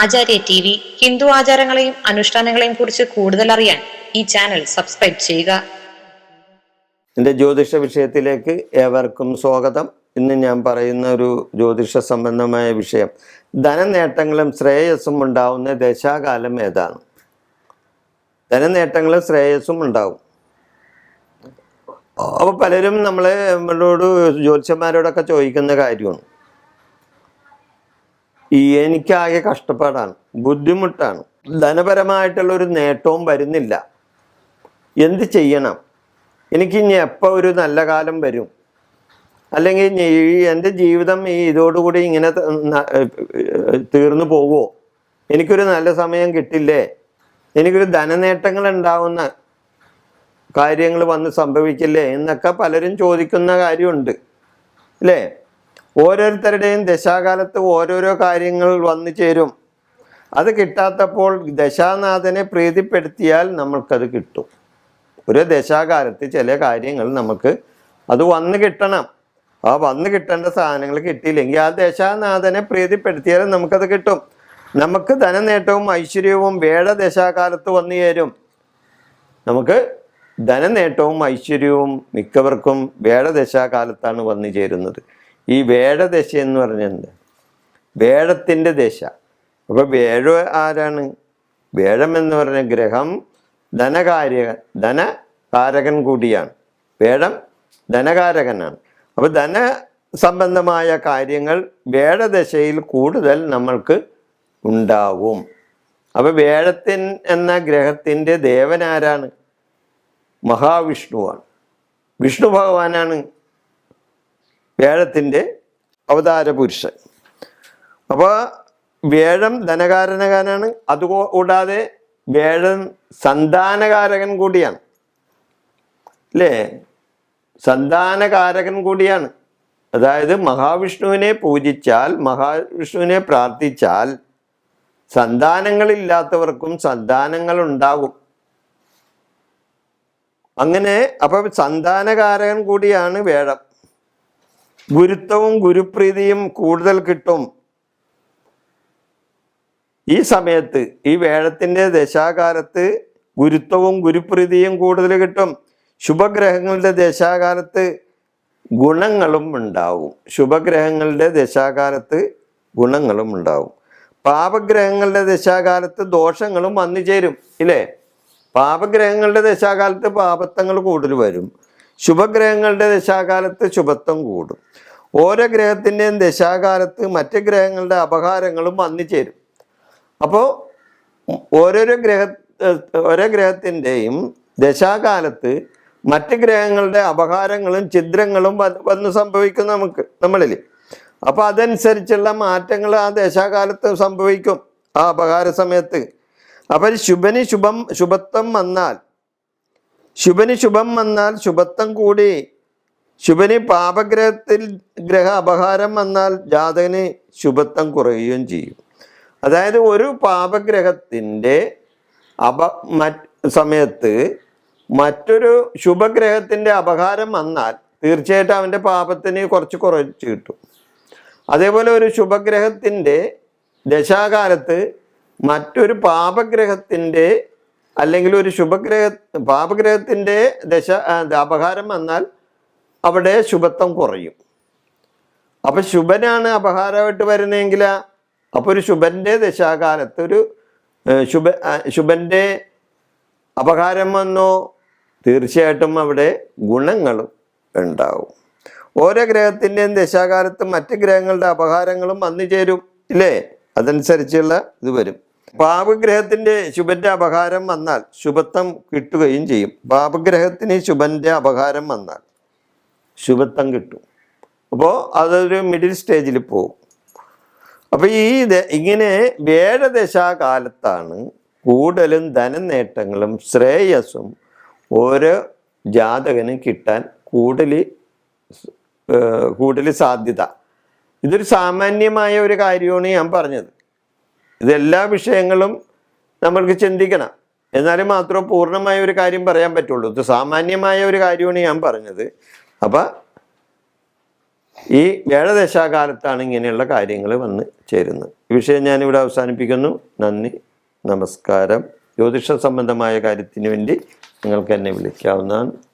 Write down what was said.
ആചാര്യ T V Hindu ആചാരങ്ങളെയും അനുഷ്ഠാനങ്ങളെയും കുറിച്ച് കൂടുതൽ അറിയാൻ ഈ ചാനൽ സബ്സ്ക്രൈബ് ചെയ്യുക. എന്റെ ജ്യോതിഷ വിഷയത്തിലേക്ക് ഏവർക്കും സ്വാഗതം. ഇന്ന് ഞാൻ പറയുന്ന ഒരു ജ്യോതിഷ സംബന്ധമായ വിഷയം. ധനനേട്ടങ്ങളും ശ്രേയസ്സും ഉണ്ടാവുന്ന ദശാകാലം ഏതാണ്? ധനനേട്ടങ്ങളും ശ്രേയസ്സും ഉണ്ടാവും. അപ്പോൾ പലരും നമ്മളെ നമ്മളോട് ജ്യോതിഷന്മാരോടൊക്കെ ചോദിക്കുന്ന കാര്യമാണ്. എനിക്കാകെ കഷ്ടപ്പാടാണ് ബുദ്ധിമുട്ടാണ്. ധനപരമായിട്ടുള്ള ഒരു നേട്ടവും വരുന്നില്ല. എന്ത് ചെയ്യണം? എനിക്ക് ഇനി എപ്പോൾ ഒരു നല്ല കാലം വരും? അല്ലെങ്കിൽ ഈ എന്റെ ജീവിതം ഈ ഇതോടുകൂടി ഇങ്ങനെ തീർന്നു പോവുമോ എനിക്കൊരു നല്ല സമയം കിട്ടില്ലേ? എനിക്കൊരു ധനനേട്ടങ്ങൾ ഉണ്ടാവുന്ന കാര്യങ്ങൾ വന്ന് സംഭവിക്കില്ലേ? എന്നൊക്കെ പലരും ചോദിക്കുന്ന കാര്യമുണ്ട്. അല്ലേ? ഓരോരുത്തരുടെയും ദശാകാലത്ത് ഓരോരോ കാര്യങ്ങൾ വന്നു ചേരും. അത് കിട്ടാത്തപ്പോൾ ദശാനാഥനെ പ്രീതിപ്പെടുത്തിയാൽ നമ്മൾക്കത് കിട്ടും. ഒരു ദശാകാലത്ത് ചില കാര്യങ്ങൾ നമുക്ക് അത് വന്നു കിട്ടണം. ആ വന്നു കിട്ടേണ്ട സാധനങ്ങൾ കിട്ടിയില്ലെങ്കിൽ ആ ദശാനാഥനെ പ്രീതിപ്പെടുത്തിയാലും നമുക്കത് കിട്ടും. നമുക്ക് ധനനേട്ടവും ഐശ്വര്യവും വേട ദശാകാലത്ത് വന്നു ചേരും. നമുക്ക് ധനനേട്ടവും ഐശ്വര്യവും മിക്കവർക്കും വേടദശാകാലത്താണ് വന്നു ചേരുന്നത്. ഈ വേടദശ എന്ന് പറഞ്ഞത് വേഴത്തിന്റെ ദശ. അപ്പോൾ വേഴ ആരാണ്? വേഴം എന്ന് പറഞ്ഞ ഗ്രഹം ധനകാര്യ ധനകാരകൻ കൂടിയാണ്. വേഴം ധനകാരകനാണ്. അപ്പോൾ ധന സംബന്ധമായ കാര്യങ്ങൾ വേഴദശയിൽ കൂടുതൽ നമ്മൾക്ക് ഉണ്ടാവും. അപ്പോൾ വേഴത്തിൻ എന്ന ഗ്രഹത്തിന്റെ ദേവനാരാണ് മഹാവിഷ്ണുവാണ്. വിഷ്ണു ഭഗവാനാണ് വേഴത്തിന്റെ അവതാര പുരുഷൻ. അപ്പോൾ വേഴം ധനകാരനകാരനാണ് അതുകൂടാതെ വേഴം സന്താനകാരകൻ കൂടിയാണ്. അല്ലേ? സന്താനകാരകൻ കൂടിയാണ്. അതായത് മഹാവിഷ്ണുവിനെ പൂജിച്ചാൽ മഹാവിഷ്ണുവിനെ പ്രാർത്ഥിച്ചാൽ സന്താനങ്ങളില്ലാത്തവർക്കും സന്താനങ്ങൾ ഉണ്ടാകും അങ്ങനെ അപ്പൊ സന്താനകാരകൻ കൂടിയാണ് വേഴം ഗുരുത്വവും ഗുരുപ്രീതിയും കൂടുതൽ കിട്ടും. ഈ സമയത്ത് ഈ വേഴത്തിന്റെ ദശാകാലത്ത് ഗുരുത്വവും ഗുരുപ്രീതിയും കൂടുതൽ കിട്ടും. ശുഭഗ്രഹങ്ങളുടെ ദശാകാലത്ത് ഗുണങ്ങളും ഉണ്ടാവും. ശുഭഗ്രഹങ്ങളുടെ ദശാകാലത്ത് ഗുണങ്ങളും ഉണ്ടാവും. പാപഗ്രഹങ്ങളുടെ ദശാകാലത്ത് ദോഷങ്ങളും വന്നു ചേരും ഇല്ലേ? പാപഗ്രഹങ്ങളുടെ ദശാകാലത്ത് പാപത്വങ്ങൾ കൂടുതൽ വരും. ശുഭഗ്രഹങ്ങളുടെ ദശാകാലത്ത് ശുഭത്വം കൂടും. ഓരോ ഗ്രഹത്തിന്റെയും ദശാകാലത്ത് മറ്റ് ഗ്രഹങ്ങളുടെ അപകാരങ്ങളും വന്നു ചേരും. അപ്പോൾ ഓരോരോ ഗ്രഹ ഓരോ ഗ്രഹത്തിന്റെയും ദശാകാലത്ത് മറ്റ് ഗ്രഹങ്ങളുടെ അപകാരങ്ങളും ഛിദ്രങ്ങളും വന്ന് സംഭവിക്കും നമുക്ക് നമ്മളിൽ അപ്പോൾ അതനുസരിച്ചുള്ള മാറ്റങ്ങൾ ആ ദശാകാലത്ത് സംഭവിക്കും ആ അപകാര സമയത്ത്. അപ്പം ശുഭന് ശുഭം ശുഭത്വം വന്നാൽ ശുഭന് ശുഭം വന്നാൽ ശുഭത്വം കൂടി. ശുഭന് പാപഗ്രഹത്തിൽ ഗ്രഹ അപഹാരം വന്നാൽ ജാതകന് ശുഭത്വം കുറയുകയും ചെയ്യും. അതായത് ഒരു പാപഗ്രഹത്തിന്റെ അപ സമയത്ത് മറ്റൊരു ശുഭഗ്രഹത്തിന്റെ അപഹാരം വന്നാൽ തീർച്ചയായിട്ടും അവന്റെ പാപത്തിന് കുറച്ച് കുറച്ച് കിട്ടും. അതേപോലെ ഒരു ശുഭഗ്രഹത്തിന്റെ ദശാകാലത്ത് മറ്റൊരു പാപഗ്രഹത്തിന്റെ അല്ലെങ്കിൽ ഒരു ശുഭഗ്രഹ പാപഗ്രഹത്തിന്റെ ദശ അപഹാരം വന്നാൽ അവിടെ ശുഭത്വം കുറയും. അപ്പൊ ശുഭനാണ് അപഹാരമായിട്ട് വരുന്നതെങ്കിൽ അപ്പോൾ ഒരു ശുഭന്റെ ദശാകാലത്ത് ഒരു ശുഭ ശുഭന്റെ അപകാരം വന്നോ തീർച്ചയായിട്ടും അവിടെ ഗുണങ്ങളും ഉണ്ടാവും. ഓരോ ഗ്രഹത്തിന്റെയും ദശാകാലത്ത് മറ്റ് ഗ്രഹങ്ങളുടെ അപഹാരങ്ങളും വന്നു ചേരും ഇല്ലേ? അതനുസരിച്ചുള്ള ഇത് വരും. പാപഗ്രഹത്തിന്റെ ശുഭന്റെ അപഹാരം വന്നാൽ ശുഭത്വം കിട്ടുകയും ചെയ്യും. പാപഗ്രഹത്തിന് ശുഭന്റെ അപഹാരം വന്നാൽ ശുഭത്വം കിട്ടും. അപ്പോൾ അതൊരു മിഡിൽ സ്റ്റേജിൽ പോകും. അപ്പൊ ഈ ഇങ്ങനെ വേഴദശാകാലത്താണ് കൂടുതലും ധനനേട്ടങ്ങളും ശ്രേയസ്സും ഓരോ ജാതകനും കിട്ടാൻ കൂടുതൽ കൂടുതൽ സാധ്യത. ഇതൊരു സാമാന്യമായ ഒരു കാര്യമാണ് ഞാൻ പറഞ്ഞത്. ഇതെല്ലാ വിഷയങ്ങളും നമ്മൾക്ക് ചിന്തിക്കണം. എന്നാലും മാത്രമേ പൂർണമായ ഒരു കാര്യം പറയാൻ പറ്റുള്ളൂ. ഇത് സാമാന്യമായ ഒരു കാര്യമാണ് ഞാൻ പറഞ്ഞത്. അപ്പം ഈ വ്യാഴദശാകാലത്താണ് ഇങ്ങനെയുള്ള കാര്യങ്ങൾ വന്ന് ചേരുന്നത്. ഈ വിഷയം ഞാനിവിടെ അവസാനിപ്പിക്കുന്നു. നന്ദി നമസ്കാരം. ജ്യോതിഷ സംബന്ധമായ കാര്യത്തിന് വേണ്ടി നിങ്ങൾക്ക് എന്നെ വിളിക്കാവുന്നതാണ്.